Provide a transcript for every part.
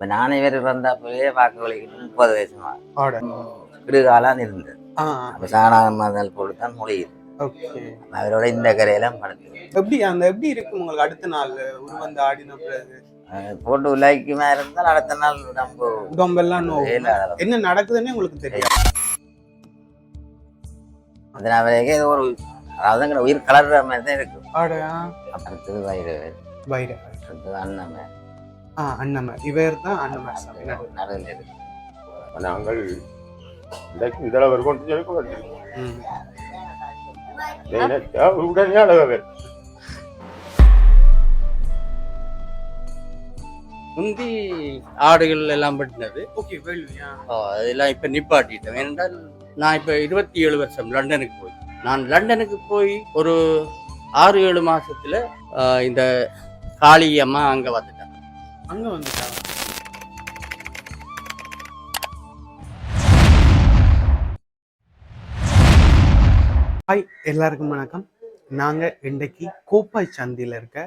இப்போ நானே வேறு வந்தாப்பவே பார்க்க வலிக்கணும் முப்பது வயசுமா. ஆட. விடுகாலான்னு இருந்தது. அப்போ சாணாக மதல் போட்டு தான் ஓகே. அவரோட இந்த கரையெல்லாம் படுத்து எப்படி அந்த எப்படி இருக்கும் உங்களுக்கு அடுத்த நாள் உருவந்து ஆடின பிறகு? போட்டு உலாய்க்குமா இருந்தால் அடுத்த நாள் நம்ம உடம்பெல்லாம். என்ன நடக்குதுன்னு உங்களுக்கு தெரியும் அதனால வரைக்கும் ஏதோ ஒரு அதாவது உயிர் கலர்ற மாதிரி தான் இருக்கும் ஆடையா அடுத்தது வயிறு அடுத்தது அன்னமே ஆ அண்ணமர் இவர் தான் அண்ணமர் சாமி நடு. நடுவில் இருக்கு நாங்கள் இந்த அளவு கொண்டு சொல்லி கொண்டிருக்கோம் ம். உடனே அழகவே முந்தி ஆடுகள் எல்லாம் பட்டினது ஓகே வேள்வியா? அதெல்லாம் இப்போ நிப்பாட்டிட்டேன் ஏனென்றால் நான் இப்போ இருபத்தி ஏழு வருஷம் லண்டனுக்கு போய் நான் லண்டனுக்கு போய் ஒரு ஆறு ஏழு மாசத்துல இந்த காளி அம்மா அங்கே வந்துட்டேன் அங்க வந்துட்டா ஹாய் எல்லாருக்கும் வணக்கம். நாங்கள் இன்றைக்கு கோப்பாய் சந்தியில் இருக்க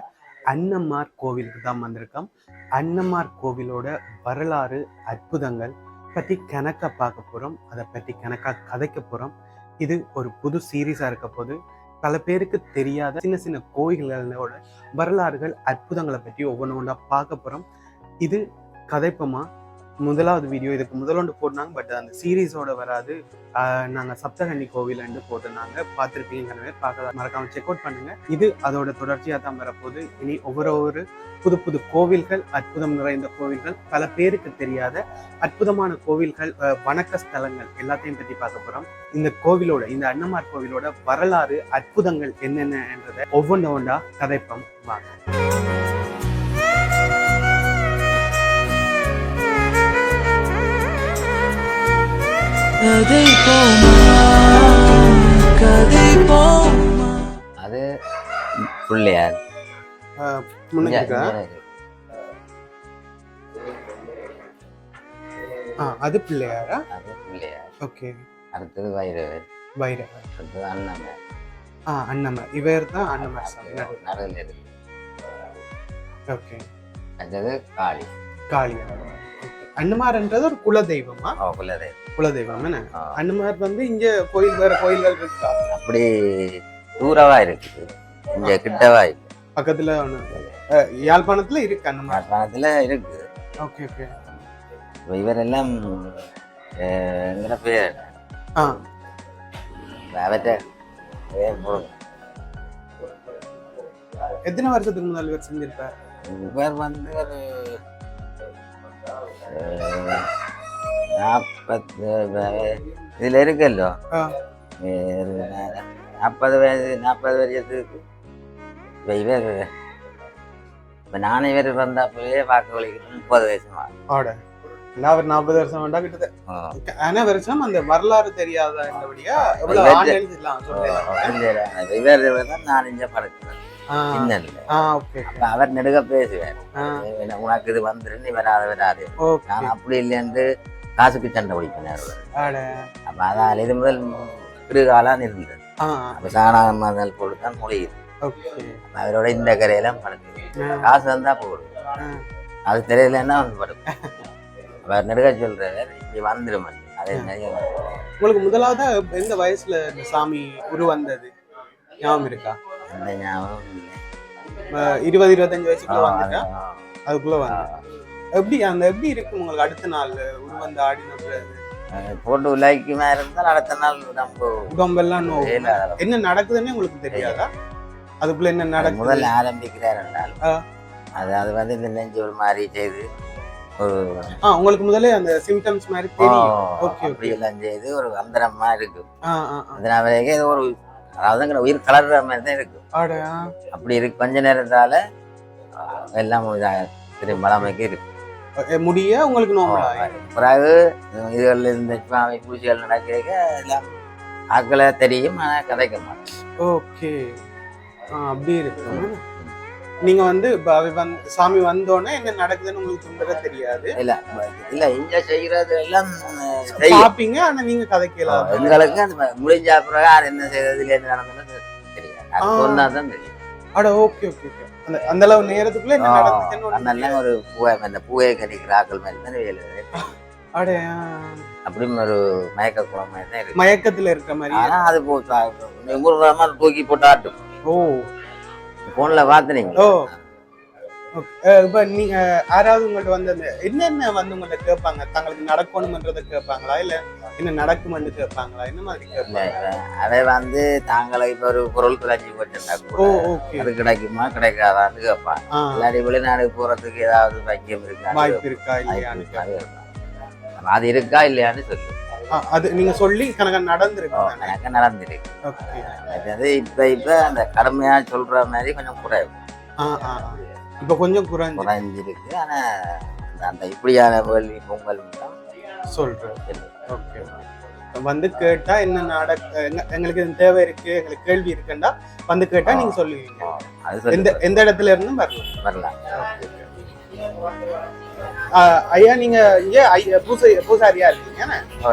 அன்னம்மார் கோவிலுக்கு தான் வந்திருக்கோம். அன்னம்மார் கோவிலோட வரலாறு அற்புதங்கள் பற்றி கணக்காக பார்க்க போகிறோம் அதை பற்றி கணக்காக கதைக்க போகிறோம் இது ஒரு புது சீரீஸாக இருக்க போது பல பேருக்கு தெரியாத சின்ன சின்ன கோயில்களோட வரலாறுகள் அற்புதங்களை பற்றி ஒவ்வொன்று ஒன்றா பார்க்க போகிறோம் இது கதைப்பமா முதலாவது வீடியோ இதுக்கு முதலொண்டு போடுனாங்க பட் அந்த சீரீஸோட வராது. நாங்கள் சப்தகண்ணி கோவில்ண்டு போட்டிருந்தாங்க. பார்த்துருப்பீங்க பார்க்க மறக்காம செக் அவுட் பண்ணுங்க. இது அதோட தொடர்ச்சியாக தான் வரப்போகுது. இனி ஒவ்வொரு ஒரு புது புது கோவில்கள் அற்புதம் நிறைந்த கோவில்கள் பல பேருக்கு தெரியாத அற்புதமான கோவில்கள் அஹ், வணக்க ஸ்தலங்கள் எல்லாத்தையும் பற்றி பார்க்க போகிறோம் இந்த கோவிலோட இந்த அன்னமார் கோவிலோட வரலாறு அற்புதங்கள் என்னென்னன்றதை ஒவ்வொன்று ஒன்றா கதைப்போம். வாங்க. கதை கதை அது பிள்ளையார் அது பிள்ளையாரா அது பிள்ளையார் ஓகே. அடுத்தது வயிறு பைரவர். அடுத்தது அன்னமே ஆ அண்ணமர் இவர் தான் அண்ணமர். நடுவில் இருக்கு. ஓகே. அடுத்தது காளி. காளி. அண்ணமார்ன்றது ஒரு குலதெய்வமா? குலதெய்வம். குலதெய்வம் என்ன? ஆ. அண்ணமார் வந்து இங்க கோயில் வேற கோயில்கள் இருக்கா. அப்படி தூரவா இருக்குது. இங்க கிட்டவா இல்லை. பக்கத்துல அஹ், யாழ்ப்பாணத்துல இருக்கு அண்ணமார் யாழ்ப்பாணத்துல இருக்குது ஓகே ஓகே. இவரெல்லாம் அஹ், எங்கட பேர்? ஆ. எத்தனை வருஷத்துக்கு முதல் இவர் செஞ்சிருப்பார்? இவர் வந்து ஒரு அஹ், நாற்பது வ- இதுல இருக்குல்லோ? நாற்பது வயது நாற்பது வருஷத்துக்கு இப்ப இவர் இப்ப நானே இவர் வந்தாப்பவே பார்க்க வலிக்கணும் முப்பது நான் அவர் நாற்பது வருஷம் வேண்டாம் கிட்டத்தட்ட. ஆனா வருஷம் அந்த வரலாறு தெரியாத இவர் தான் நான் இங்க படுக்கிறேன் அவர் நெடுக என்ன, உனக்கு இது வந்துரு நீ வராத வராது நான் அப்படி இல்லைன்னு காசுக்கு சண்டை பிடிப்பேன் அவரு. ஆட. அப்ப அதால் இது முதல் விடுகாலான்னு இருந்தது. அப்ப சாணாக மதல் போட்டு தான் அப்ப அவரோட இந்த கரையெல்லாம் படுத்து காசு வந்தா போடும். அது தெரியலன்னா வந்து படுக்கும் அவர் நெடுக சொல்றாரு இப்படி வந்துடும் அதே. உங்களுக்கு முதலாவதா எந்த வயசுல இந்த சாமி உருவந்தது? ஞாபகம் இருக்கா? அந்த ஞாபகம் இருபது இருபத்தஞ்சு வயசுக்குள்ள வந்துட்டா? அதுக்குள்ள. வந்து எப்படி அந்த எப்படி இருக்கு உங்களுக்கு அடுத்த நாள் உருவந்த ஆடின போட்டு உலாய்க்குமா இருந்தால் அடுத்த நாள் நம்ம உடம்பெல்லாம். என்ன நடக்குதுன்னு உங்களுக்கு தெரியாதா? அதுக்குள்ள என்ன அது நடக்குது? முதல்ல ஆரம்பிக்கிறார் என்றால். அது அது வந்து இந்த நெஞ்சு ஒரு மாதிரி செய்து உங்களுக்கு முதல்ல அந்த சிம்டம்ஸ் மாதிரி தெரியும். செய்து ஒரு அந்தரமா இருக்கு. அதனால ஏதோ ஒரு அதாவது உயிர் கலர்ற மாதிரி தான் இருக்கு. அப்படி இருக்கு. கொஞ்ச நேரத்தால எல்லாம் திரும்ப இருக்கு. முடிய உங்களுக்கு நோம்பலா பிறகு இதுகளில் இருந்த சுவாமி பூஜைகள் நடக்கிறக்க எல்லாம் ஆக்களை தெரியும் ஆனால் கதைக்க மாட்டேன் ஓகே ஆ அப்படி இருக்கு நீங்க வந்து சாமி வந்தோடனே என்ன நடக்குதுன்னு உங்களுக்கு துண்டக தெரியாது. இல்ல இல்ல இங்க செய்யறது எல்லாம் பாப்பீங்க ஆனா நீங்க கதைக்கலாம் எங்களுக்கு அந்த முடிஞ்ச பிறகு என்ன செய்யறது இல்லை என்ன நடந்தது தெரியாது. சொன்னா தான் தெரியும். அட ஓகே ஓகே ஓகே அந்த அளவு நேரத்துக்குள்ள அதெல்லாம் ஒரு பூவை அந்த பூவை கடிக்கிற ஆக்கள் மாதிரி தானே வேலை. அப்படியும் ஒரு மயக்க குளம் மாதிரி தான் இருக்கு. மயக்கத்துல இருக்க மாதிரி. ஆனா அது போ முருகமா தூக்கி போட்டு ஆட்டும். ஓ. போன்ல பாத்துறீங்க ஓ. இப்ப நீங்க யாராவது உங்கள்ட்ட வந்து என்னென்ன வந்து உங்கள்ட்ட கேட்பாங்க? தங்களுக்கு நடக்கணும்ன்றதை கேட்பாங்களா? இல்ல என்ன நடக்குமென்று கேட்பாங்களா? என்ன மாதிரி கேட்பாங்க? அவை வந்து தாங்களை இப்ப ஒரு பொருள் தொலைஞ்சி போச்சுட்டா ஓ கூட ஓகே. அது கிடைக்குமா? கிடைக்காதான்னு கேட்பான் ஆ. இல்லாட்டி வெளிநாடு போறதுக்கு ஏதாவது பைக்கியம் இருக்கா? வாய்ப்பு இருக்கா? இல்லையான்னு கேட்பாங்க. அது இருக்கா? இல்லையான்னு சொல்லு. அது நீங்க சொல்லி கணக்கா நடந்திருக்கு எனக்கு நடந்திருக்கு. அது இப்ப இப்ப அந்த கடுமையா சொல்ற மாதிரி கொஞ்சம் குறைவு. இப்ப கொஞ்சம் குறைஞ்சு குறைஞ்சிருக்கு. ஆனா அந்த- இப்படியான வேள்வி பொங்கல் இல்லை. ஓகே வந்து கேட்டா என்ன நடக்க எங்க- எங்களுக்கு இது தேவை இருக்கு எங்களுக்கு கேள்வி இருக்குண்டா வந்து கேட்டா நீங்க சொல்லுவீங்க. எந்த எந்த இடத்துல இருந்தும் வரலாம். வரலாம். ஐயா நீங்க இங்க ஐயா, பூசை பூசாரியா இருக்கீங்க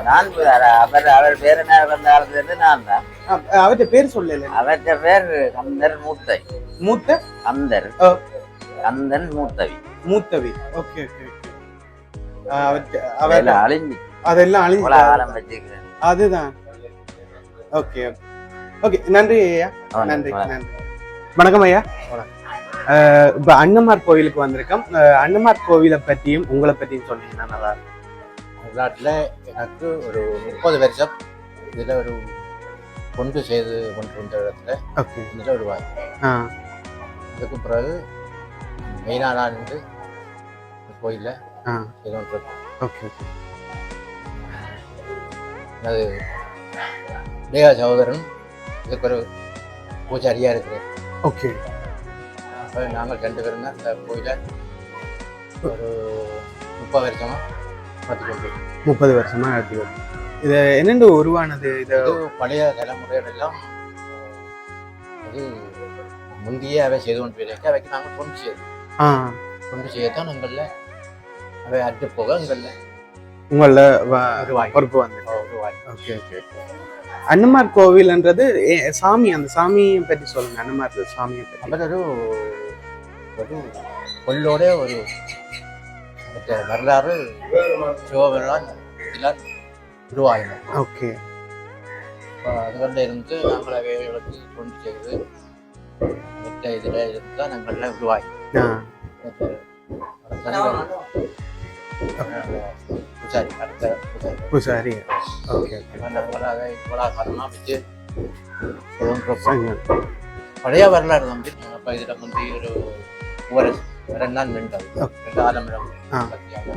நான் அவர் அவர் பேர் என்ன வந்த காலத்துல நான் தான். ஆ, அவர்ட்ட பேர் சொல்லல அவற்ற பேர் கந்தர் மூத்தை. மூத்த? கந்தர். ஓ. கந்தன் மூத்தவி. மூத்தவி. ஓகே ஓகே அதெல்லாம் அழிஞ்சு அதெல்லாம் அழிஞ்சு ஆழம் அதுதான். ஓகே ஓகே நன்றி ஐயா. நன்றி வணக்கம். நன்றி. வணக்கம் ஐயா. அஹ் இப்ப அன்னமார் கோவிலுக்கு வந்திருக்கோம். அன்னமார் கோவிலை பற்றியும் உங்களை பற்றியும் சொன்னீங்கன்னா நல்லா இருக்கும். தமிழ்நாட்டில் எனக்கு ஒரு முப்பது வருஷம் இதில் ஒரு கொண்டு செய்து கொண்டு வந்த இடத்துல இதில் ஒரு வாய்ப்பு ஆ. அதுக்கு பிறகு மெயினாக நின்று கோயிலில் ஆ. Okay okay. அது தேவ சகோதரன் இதுக்கு ஒரு பூஜாரியாக இருக்கிறேன் ஓகே. அப்போ நாங்கள் ரெண்டு பேரும் தான் இந்த கோயிலை ஒரு முப்பது வருஷமாக பார்த்து கொண்டு முப்பது வருஷமா நடத்தி வருது இது என்னென்று உருவானது? இது பழைய தலைமுறைகளெல்லாம் அது முந்தைய அவை செய்து கொண்டு போயிருக்க அவைக்கு நாங்கள் கொண்டு செய்யணும் கொண்டு செய்யத்தான் எங்களில் அவை அட்டு போக உங்கள வாய் பொறுப்பு வந்து. வாய் ஓகே ஓகே அன்னமார் கோவில்ன்றது சாமி அந்த சாமியை பற்றி சொல்லுங்க அன்னமார் சாமியை பற்றி. ஒரு ஒரு கொள்ளோட ஒரு மற்ற வரலாறு சிவபெருமான் இதெல்லாம் ஓகே. அதுகளில் இருந்து நாங்கள் அவைகளுக்கு கொண்டு செய்து மற்ற இதில் இருந்து தான் நாங்கள் உருவாகி. ஆ பூசாரி அடுத்த பூசாரி ஓகே ஓகே காலமாக வச்சு. பழைய வரலாறு வந்து அப்போ இதில் வந்து ஒரு ஒரு ரெண்டு நாள் நின்றது ரெண்டு ஆலமரம் ஆ. பத்தியாக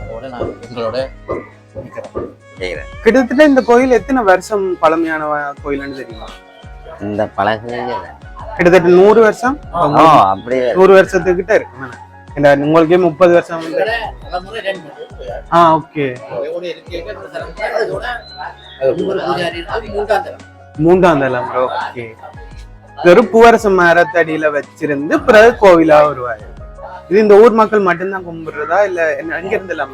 அதோட நான் எங்களோட கிட்டத்தட்ட இந்த கோயில் எத்தனை வருஷம் பழமையான கோயில்னு தெரியுமா இந்த பழகு கிட்டத்தட்ட நூறு வருஷம் அப்படியே. நூறு வருஷத்துக்கிட்ட இருக்கு. இந்த உங்களுக்கே முப்பது வருஷம் வந்து ஆ ஓகே. மூன்றாம் தலம் ஓகே. ஒரு பூவரச மரத்தடியில வச்சிருந்து பிறகு கோவிலா வருவாரு இது இந்த ஊர் மக்கள் மட்டும்தான் கும்பிடுறதா? இல்ல எங்க இருந்து எல்லாம்.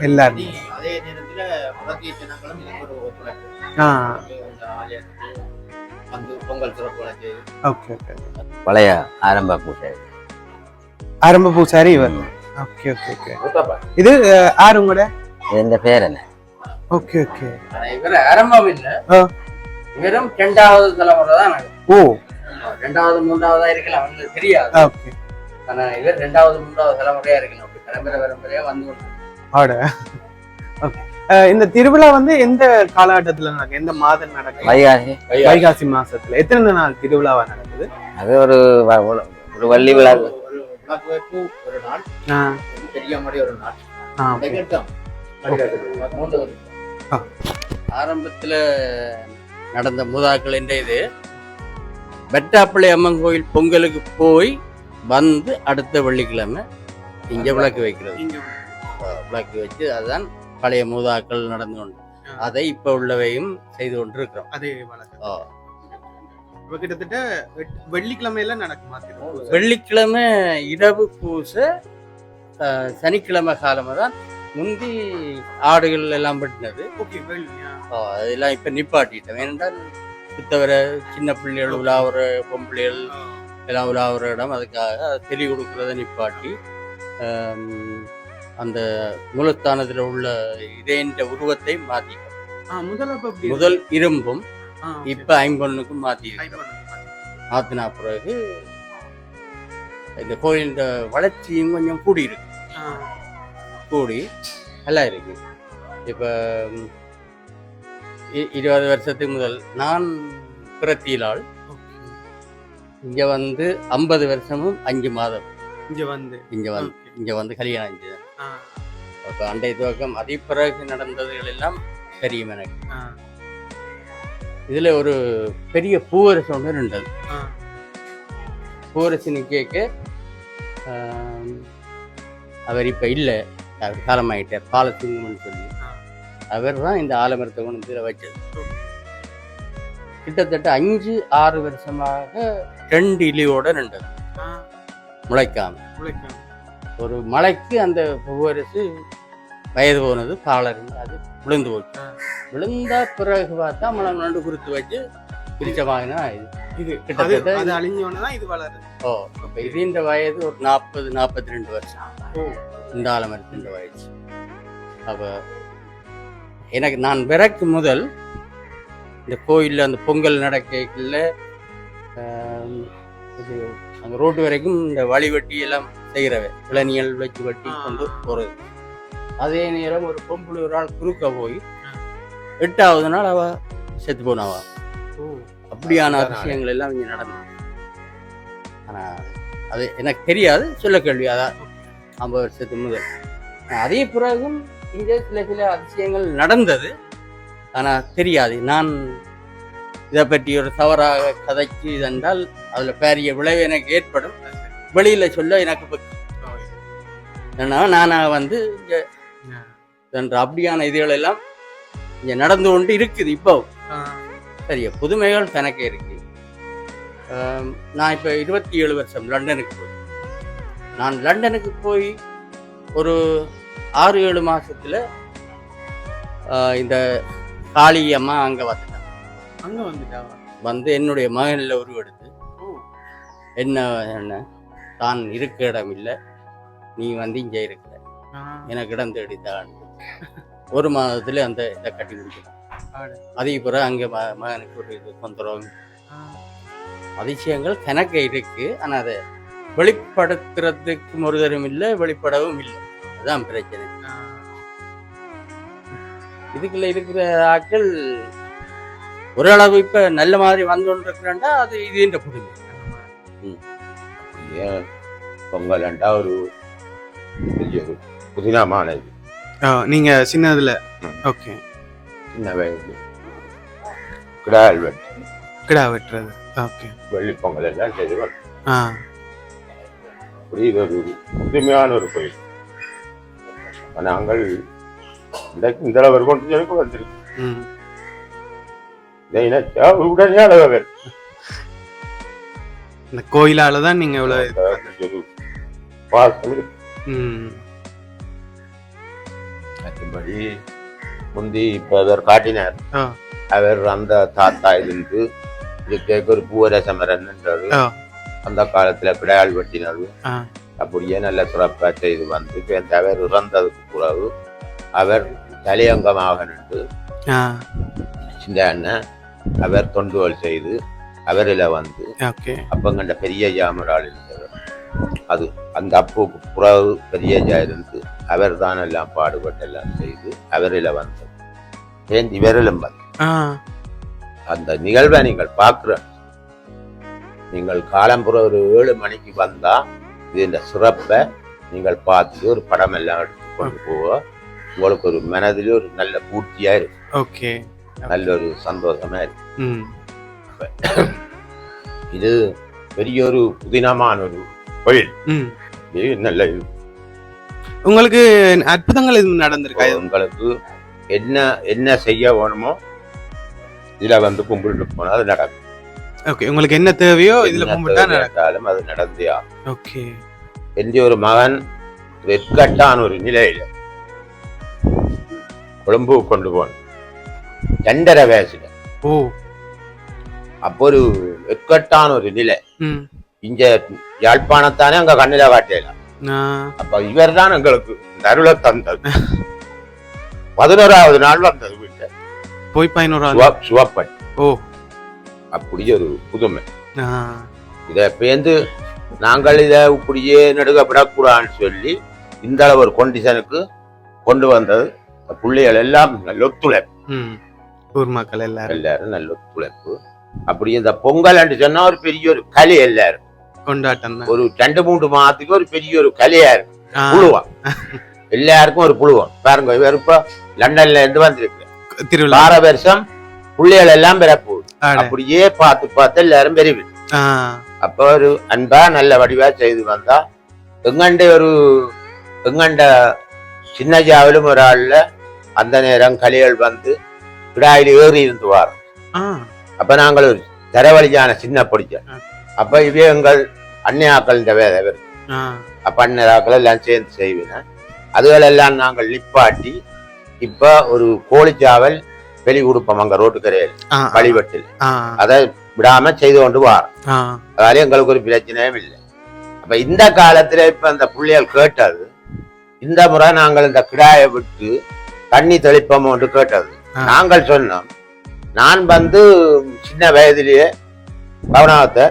எல்லாரும். அதே நேரத்துல ஜனங்களும் ஒரு ஒத்துழைப்பு. பழைய ஆரம்ப பூஜை. ஆரம்ப பூசாரி இவர். Okay okay okay. இது யாரு உங்களோட? இது இந்த பேர் என்ன? Okay okay. இவர் ஆரம்பம் இல்ல. ஆ. இவரும் ரெண்டாவது தலைமுறை தான். ஓ. ரெண்டாவது மூன்றாவதா இருக்கலாம் அவங்களுக்கு தெரியாது. ஆனா இவர் ரெண்டாவது மூன்றாவது தலைமுறையா இருக்கலாம் அப்படி தலைமுறை பரம்பரையா வந்து ஆட ஓகே. இந்த திருவிழா வந்து எந்த காலகட்டத்துல நடக்கும் எந்த மாதம் நடக்கும் வைகாசி. வைகாசி மாசத்துல. எத்தனை நாள் திருவிழாவா நடக்குது? அது ஒரு ஒரு- வள்ளி விழா. ஒரு நாள். பெரிய மாதிரி ஒரு நாள். ஆரம்பத்துல நடந்த மூதாக்கள் என்ற இது. வெட்டாப்பள்ளி அம்மன் கோயில் பொங்கலுக்கு போய் வந்து அடுத்த வெள்ளிக்கிழமை இங்க விளக்கு வைக்கிறது. விளக்கு. வச்சு அதுதான் பழைய மூதாக்கள் நடந்து கொண்டு அதை இப்ப உள்ளவையும் செய்து கொண்டு இருக்கிறோம் அதே கிட்டத்தட்ட வெள்ளிக்கிழமையில நடக்குமா? வெள்ளிக்கிழமை இரவு பூச சனிக்கிழமை காலமா தான் முந்தி ஆடுகள் எல்லாம் ஓ, அதெல்லாம் இப்ப நிப்பாட்டிட்டோம். ஏனென்றால் சுத்தவரை சின்ன பிள்ளைகள் உலாவுற பொம்பளைகள் எல்லாம் உலாவுற இடம். அதுக்காக அதை தெளி கொடுக்கறத நிப்பாட்டி அந்த மூலஸ்தானத்தில் உள்ள இதேன்ற உருவத்தை மாற்றிட்டோம் முதல் இரும்பும். இப்ப ஐம்பொன்னுக்கும் மாற்றி. மாற்றினா பிறகு இந்த கோயிலின் வளர்ச்சியும் கொஞ்சம் கூடி இருக்கு. கூடி நல்லா இருக்கு. இப்போ இருபது வருஷத்துக்கு முதல் நான் பிரத்தியிலாள். இங்க வந்து ஐம்பது வருஷமும் அஞ்சு மாதம் இங்க வந்து இங்க வந்து. இங்க வந்து கல்யாணம் செஞ்சேன் அப்போ அண்டை துவக்கம் அதே பிறகு நடந்ததுகள் எல்லாம் தெரியும் எனக்கு இதுல ஒரு பெரிய பூவரசு ஒன்று இருந்தது. பூவரசு கேட்க அவர் இப்ப இல்லை அவர் காலமாயிட்டார் பாலசிங்கம்னு சொல்லி. அவர் தான் இந்த ஆலமரத்தை கொண்டு வந்து வச்சது கிட்டத்தட்ட அஞ்சு ஆறு வருஷமாக ரெண்டு இலியோட நின்றது. முளைக்காம. ஒரு மலைக்கு அந்த பூவரசு வயது போனது பாலர் அது விழுந்து போச்சு. விழுந்த பிறகு பார்த்தா மலம் நண்டு குறுத்து வச்சு பிரிச்ச வாங்கினா இது இது கிட்டத்தட்ட இது வளருது. ஓ இப்போ இது இந்த வயது ஒரு நாற்பது நாற்பத்தி ரெண்டு வருஷம். இந்த ஆலமரத்து இந்த வயசு அப்போ எனக்கு நான் விறக்கு முதல் இந்த கோயிலில் அந்த பொங்கல் நடக்கல இது அந்த ரோட்டு வரைக்கும் இந்த வழி வெட்டி எல்லாம் செய்கிறவ இளநியல் வச்சு வெட்டி கொண்டு போகிறது அதே நேரம் ஒரு பொம்பளை ஒரு ஆள் குறுக்க போய் எட்டாவது நாள் அவ செத்து போனவா? அப்படியான விஷயங்கள் எல்லாம் இங்கே நடந்தது. ஆனால் அது எனக்கு தெரியாது. சொல்ல கேள்வி அதான். ஐம்பது வருஷத்துக்கு முதல். அதே பிறகும் இங்கே சில சில அதிசயங்கள் நடந்தது. ஆனால் தெரியாது. நான் இதை பற்றி ஒரு தவறாக கதைச்சு இதென்றால் அதில் பெரிய விளைவு எனக்கு ஏற்படும். வெளியில் சொல்ல எனக்கு ஏன்னா நானாக வந்து இங்கே என்ற அப்படியான இதுகள் எல்லாம் இங்கே நடந்து கொண்டு இருக்குது இப்போ. சரிய புதுமைகள் கணக்கே இருக்கு. நான் இப்போ இருபத்தி ஏழு வருஷம் லண்டனுக்கு போய் நான் லண்டனுக்கு போய் ஒரு ஆறு ஏழு மாசத்துல ஆ, இந்த காளி அம்மா அங்கே வந்துட்டேன் அங்க வந்துட்டாவா வந்து என்னுடைய மகனில் உருவெடுத்து என்ன என்ன தான் இருக்க இடம் இல்லை நீ வந்து இங்கே இருக்கிற எனக்கு இடம் தேடித்தான். ஒரு மாதத்துல அந்த இதை கட்டி கொடுக்கணும் ஆடு. அதே பிறகு அங்கே ம மகனுக்கு ஒரு இது தொந்தரவு அதிசயங்கள் கணக்கு இருக்கு ஆனா அதை வெளிப்படுத்துறதுக்கு ஒருதரும் இல்லை வெளிப்படவும் இல்லை. அதுதான் பிரச்சனை. இதுக்குள்ள இருக்கிற ஆட்கள் ஓரளவு இப்ப நல்ல மாதிரி வந்து கொண்டிருக்கிறாண்டா அது இது இந்த புதுமை. ஏன் பொங்கல்ண்டா ஒரு பெரிய புதினமான இது நீங்க சின்னதுல. ஓகே. சின்ன வயது. கிடால் வெட்டி கிடா வெட்டுறது. ஓகே. வெள்ளி பொங்கல் எல்லாம் செய்து வரும். ஆ இது ஒரு புதுமையான ஒரு கோயில். நாங்கள் இந்த அளவு கொண்டு எனக்கு வந்திருக்கு ம் இதை நினைச்சா உடனே அளவு வரும். இந்த கோயிலால தான் நீங்க இவ்வளவு பாசம் மற்றபடி முந்தி இப்ப அவர் காட்டினார். அவர் அந்த தாத்தா இருந்து இதுக்கு ஒரு பூவரசமரன் என்றது ஆ. அந்த காலத்துல பிடையாள் வெட்டினது ஆ. அப்படியே நல்ல சிறப்பா செய்து வந்து அவர் இறந்ததுக்கு பிறகு அவர் தலையங்கமாக நின்று சின்ன அண்ணன் அவர் தொண்டுகள் செய்து அவரில் வந்து அப்பங்கண்ட பெரிய ஜாமரால் இருந்தவர். அது அந்த அப்புக்கு புறவு பெரிய ஜா இருந்து அவர் தான் எல்லாம் பாடுபட்டு எல்லாம் செய்து அவரில் வந்தது. ஏன் இவரிலும் வந்து? அந்த நிகழ்வை நீங்கள் பார்க்குற நீங்கள் காலம்புற ஒரு ஏழு மணிக்கு வந்தா இந்த சிறப்பை நீங்கள் பார்த்து ஒரு படம் எல்லாம் எடுத்து கொண்டு போக உங்களுக்கு ஒரு மனதிலே ஒரு நல்ல பூர்த்தியா இருக்கும் ஓகே. நல்ல ஒரு சந்தோஷமா இருக்கும் இது பெரிய ஒரு புதினமான ஒரு கோயில். இது நல்ல. உங்களுக்கு அற்புதங்கள் எதுவும் நடந்திருக்கா? உங்களுக்கு என்ன என்ன செய்ய வேணுமோ இதுல வந்து கும்பிட்டு போனா அது நடக்கும். ஓகே உங்களுக்கு என்ன தேவையோ இதுல கும்பிட்டா கேட்டாலும் அது நடந்தே. ஓகே எந்த ஒரு மகன் வெட்கட்டான ஒரு நிலையில கொழும்பு கொண்டு போன ரெண்டரை வயசுல. ஓ. அப்போ ஒரு எக்கட்டான ஒரு நிலை. இங்க யாழ்ப்பாணத்தானே அங்க கண்ணில காட்டலாம் அப்ப இவர் தான் எங்களுக்கு அருளை தந்தது. பதினோராவது நாள் வந்தது வீட்டை போய் பதினோரு ஆள் சுவ- சுவப்பட் ஓ. அப்படி ஒரு புதுமை. இதை பேந்து நாங்கள் இதை இப்படியே நடுக விடக்கூடாதுன்னு சொல்லி இந்த அளவு ஒரு கொண்டிஷனுக்கு கொண்டு வந்தது. பிள்ளைகள் எல்லாம் நல்ல ஒத்துழைப்பு. ஊர் மக்கள் எல்லாரும். எல்லாரும் நல்ல ஒத்துழைப்பு. அப்படி இந்த பொங்கல் சொன்னா ஒரு பெரிய ஒரு கலை எல்லாரும். கொண்டாட்டம் ஒரு ரெண்டு மூன்று மாதத்துக்கு ஒரு பெரிய ஒரு கலையா இருக்கு புழுவம் எல்லாருக்கும் ஒரு புழுவம் பாருங்க இவர் இப்ப லண்டன்ல இருந்து வந்திருக்கு திருவிழா. வார வருஷம் பிள்ளைகள் எல்லாம் பெறப்போகுது ஆட. அப்படியே பார்த்து பார்த்து எல்லாரும் ஆ, அப்ப ஒரு அன்பா நல்ல வடிவா செய்து வந்தா எங்கண்ட ஒரு எங்கண்ட சின்ன ஜாவிலும் ஒரு ஆள்ல அந்த நேரம் கலிகள் வந்து விடாயில் ஏறி இருந்து வாரோம் அப்ப நாங்கள் ஒரு தரவழியான சின்ன படிச்சோம். அப்ப இவே எங்கள் அன்னையாக்கள் இந்த வேலை ஆ, அப்ப அன்னையாக்கள் எல்லாம் சேர்ந்து செய்வேன் அதுகளெல்லாம் நாங்கள் நிப்பாட்டி இப்ப ஒரு கோழிச்சாவல் வெளி கொடுப்போம் அங்க ரோட்டுக்கரையில் ஆ, வழிபட்டில். அதை விடாம செய்து கொண்டு வாரோம். அதால எங்களுக்கு ஒரு பிரச்சனையும் இல்லை. அப்ப இந்த காலத்துல இப்ப அந்த புள்ளைகள் கேட்டது இந்த முறை நாங்கள் இந்த கிடாயை விட்டு தண்ணி தெளிப்போம் என்று கேட்டது. நாங்கள் சொன்னோம் நான் வந்து சின்ன வயதிலேயே பவனாவத்தை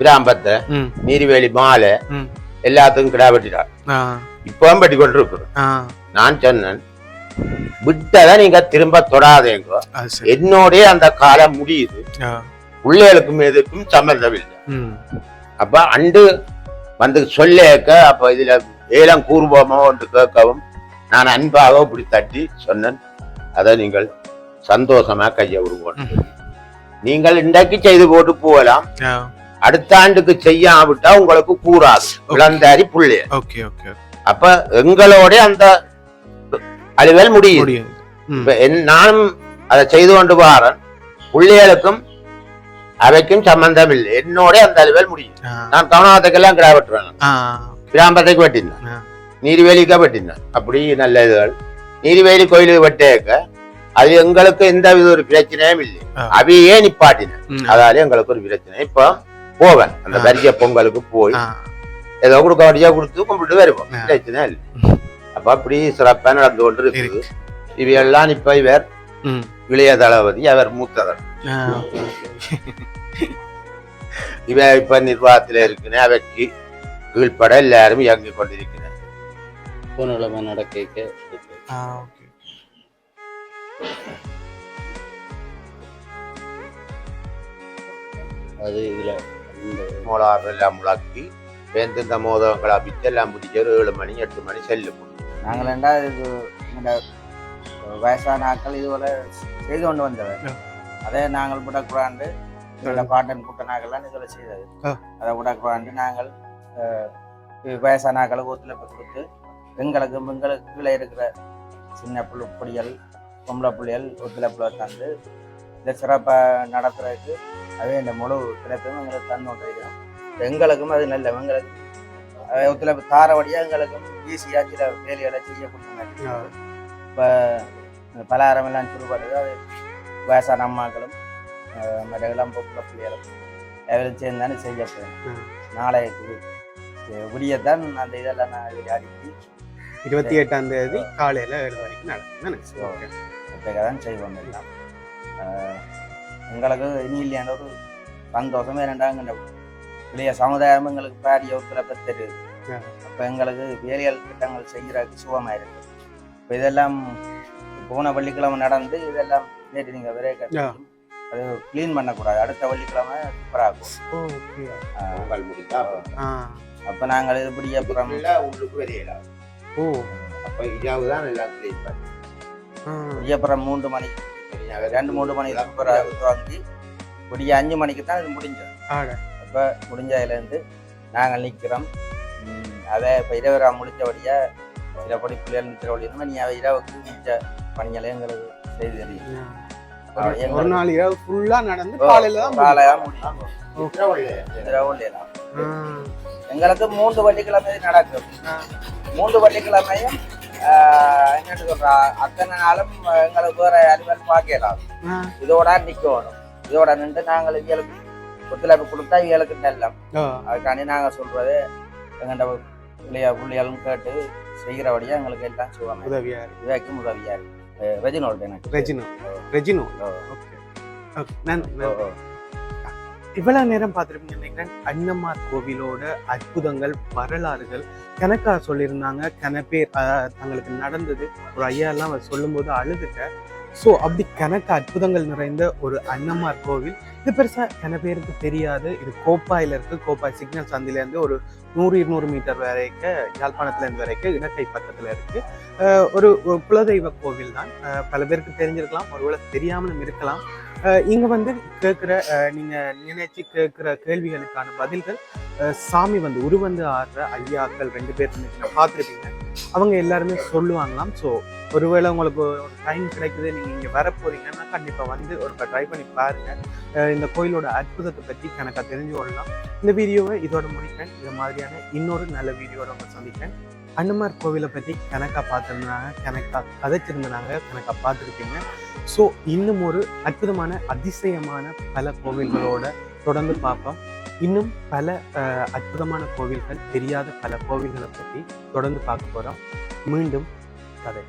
பிராம்பத்தை நீர்வேலி மாலை. எல்லாத்துக்கும் கிடா வெட்டிட்டார் ஆ, இப்பவும் வெட்டி கொண்டு இருக்கிறோம் ஆ, நான் சொன்னேன் விட்டதை நீங்க திரும்ப தொடாதேங்க. என்னோடய அந்த காலம் முடியுது. பிள்ளைகளுக்கும் எதுக்கும் சம்மந்தம் இல்லை ம், அப்ப அண்டு வந்து சொல்லேக்க அப்ப இதுல ஏலம் கூறுவோமோ என்று கேட்கவும் நான் அன்பாக இப்படி தட்டி சொன்னேன். அதை நீங்கள் சந்தோஷமா கைய விடுவோம் நீங்கள் இன்றைக்கு செய்து போட்டு போகலாம். அடுத்த ஆண்டுக்கு செய்யாவிட்டா உங்களுக்கு கூறாது. இளந்தாரி புள்ளைய. அப்ப எங்களோட அந்த அலுவல் முடியும். நானும் அதை செய்து கொண்டு வாரன். பிள்ளைகளுக்கும் அவைக்கும் சம்பந்தம் இல்லை என்னோட அந்த அலுவல் முடியும். நான் கவனத்துக்கெல்லாம் கிடா வெட்டுறேன் ஆ, கிராம்பத்தைக்கு வெட்டினேன். நீர்வேலிக்கா வெட்டினேன். அப்படி நல்ல இதுகள். நீர்வேலி கோயிலுக்கு வெட்டேக்க அது எங்களுக்கு எந்த வித ஒரு பிரச்சனையும் இல்லை. அவையே நிப்பாட்டினேன். அதாலே எங்களுக்கு ஒரு பிரச்சனை. இப்போ போவேன். அந்த ஆ. வரிசை பொங்கலுக்கு போய் ஏதோ கொடுக்க வேண்டியா கொடுத்து கும்பிட்டு வருவோம். பிரச்சனை இல்லை. அப்ப அப்படி சிறப்பா நடந்து கொண்டு இருக்குது இவையெல்லாம் இப்ப இவர் இளைய தளபதி அவர் மூத்தவர். இவ இப்ப நிர்வாகத்துல இருக்குன்னு அவைக்கு கீழ்ப்பட எல்லாரும் இயங்கிக் கொண்டிருக்கிறார். பொண்ணுலமா நடக்க அது இதுல மோளாறு எல்லாம் முழக்கி வேந்து இந்த மோதகங்களை அபிச்சு எல்லாம் முடிச்சு ஒரு ஏழு மணி எட்டு மணி செல்லும் நாங்கள் ரெண்டா இது இந்த வயசான ஆட்கள் இதுபோல செய்து கொண்டு வந்தவர். அதை நாங்கள் விடக்கூடாண்டு எங்களோட பாட்டன் கூட்டனாக்கள்லாம் இதில் செய்தது. அதை விடக்கூடாண்டு நாங்கள் வயசான ஆட்களுக்கு ஒத்துழைப்பு கொடுத்து எங்களுக்கு கீழே இருக்கிற சின்ன புள்ளு புடிகள் பொம்பளை புள்ளிகள் ஒத்துழைப்புல தந்து இதை சிறப்பாக நடத்துறதுக்கு அதே இந்த முழு ஒத்துழைப்பையும் எங்களுக்கு தந்து கொண்டிருக்கிறோம். எங்களுக்கும் அது நல்ல எங்களுக்கு ஒத்துழைப்பு தாரவடியாக எங்களுக்கும் ஈஸியாக சில வேலைகளை செய்யக்கூடிய. இப்போ பலகாரம் எல்லாம் சுடுபடுது அது வயசான அம்மாக்களும் மற்ற இளம் பொம்பளை பிள்ளைகளும் எல்லாம் சேர்ந்து தானே செய்யப்படும். நாளைக்கு விடியத்தான் அந்த இதெல்லாம் நான் அடிக்கி இருபத்தி எட்டாம் தேதி காலையில ஏழு மணிக்கு நடக்கும் அப்போ தான் செய்வோம் எல்லாம் எங்களுக்கு இனி இல்லையான ஒரு சந்தோஷம் ஏனென்றாங்க இந்த இளைய சமுதாயம் எங்களுக்கு பாரிய ஒத்துழைப்பு தெரியுது. அப்போ எங்களுக்கு வேலைகள் திட்டங்கள் செய்கிறதுக்கு சுகமாக இருக்கு. இப்போ இதெல்லாம் போன வெள்ளிக்கிழமை நடந்து இதெல்லாம் நேற்று நீங்கள் விரைய. அது க்ளீன் பண்ணக்கூடாது. அடுத்த வெள்ளிக்கிழமை சூப்பராக இருக்கும். ஓகே. பொங்கல் முடித்தா ஆ. அப்போ நாங்கள் இப்படி அப்புறம் உள்ளுக்கு வெளியலாம் ஓ. அப்ப இரவு தான் எல்லாம் கிளீன் பண்ணி. அப்புறம் மூன்று மணிக்கு ரெண்டு மூணு மணிக்கு சூப்பராக வாங்கி விடிய அஞ்சு மணிக்கு தான் இது முடிஞ்சது. அப்போ முடிஞ்சதுலேருந்து நாங்கள் நிற்கிறோம் அதை இப்போ இரவு முடிஞ்சபடியாக சில படி பிள்ளைகள் நிற்கிற வழியில் நீ அவ இரவுக்கு மிச்ச பணிகளை எங்களுக்கு செய்து தெரியும் ஒரு- நாள் இரவு ஃபுல்லா நடந்து காலையில தான். காலையாக முடியும். இரவு இல்லையா ஆ, எங்களுக்கு மூன்று வெள்ளிக்கிழமை நடக்கும். மூன்று வெள்ளிக்கிழமையும் ஆஹ், என்னன்னு சொல்றா அத்தனை நாளும் எங்களுக்கு வேற அலுவல் பார்க்கலாம் இதோட நிக்கணும் இதோட நின்று நாங்கள் இவளுக்கு ஒத்துழைப்பு கொடுத்தா இவளுக்கு நல்லம். அதுக்காண்டி நாங்கள் சொல்றது எங்கள்கிட்ட பிள்ளைய பிள்ளைகளும் கேட்டு செய்கிறபடியாக எங்களுக்கு எல்லாம் சுகமாக உதவியா இருக்கு. இவைக்கும் உதவியா இருக்கு. ரெஜினோல்ட் எனக்கு. ரெஜினோ. ரெஜினோ? ஓகே. ஓகே. நன்றி. இவ்வளவு நேரம் பார்த்துருப்பீங்க நினைக்கிறேன். அன்னமார் கோவிலோட அற்புதங்கள் வரலாறுகள். கணக்கா சொல்லியிருந்தாங்க. கன பேர் ஆஹ், தங்களுக்கு நடந்தது. ஒரு ஐயா எல்லாம் அவர் சொல்லும்போது அழுதுட்ட ஸோ அப்படி கணக்கு அற்புதங்கள் நிறைந்த ஒரு அன்னமார் கோவில். இது பெருசா கன பேருக்கு தெரியாது. இது கோப்பாயில் இருக்கு. கோப்பாய் சிக்னல் சந்திலேருந்து ஒரு நூறு இருநூறு மீட்டர் வரைக்கும் யாழ்ப்பாணத்துலேருந்து வரைக்கும் இலக்கை பக்கத்துல இருக்கு. ஒரு குலதெய்வ கோவில் தான். பல பேருக்கு தெரிஞ்சிருக்கலாம். ஒருவேளை தெரியாமலும் இருக்கலாம். ஆஹ், இங்க வந்து கேட்குற நீங்க நினைச்சு கேட்குற கேள்விகளுக்கான பதில்கள் சாமி வந்து உருவந்து ஆடுற ஐயாக்கள் ரெண்டு பேர் பார்த்துருப்பீங்க. அவங்க எல்லாருமே சொல்லுவாங்களாம். ஸோ ஒருவேளை உங்களுக்கு ஒரு டைம் கிடைக்குது நீங்கள் இங்கே வர போகிறீங்கன்னா கண்டிப்பாக வந்து ஒரு ட்ரை பண்ணி பாருங்கள் இந்த கோயிலோட அற்புதத்தை பற்றி கணக்காக தெரிஞ்சு கொள்ளலாம். இந்த வீடியோவை இதோட முடிப்பேன் இது மாதிரியான இன்னொரு நல்ல வீடியோட உங்களை சந்திப்பேன் அன்னமார் கோவிலை பற்றி கணக்காக பார்த்துருந்தாங்க கணக்காக கதைச்சிருந்தாங்க கணக்காக பார்த்துருக்கீங்க ஸோ இன்னும் ஒரு அற்புதமான அதிசயமான பல கோவில்களோட தொடர்ந்து பார்ப்போம். இன்னும் பல அற்புதமான கோவில்கள் தெரியாத பல கோவில்களை பற்றி தொடர்ந்து பார்க்க போகிறோம் மீண்டும் கதை.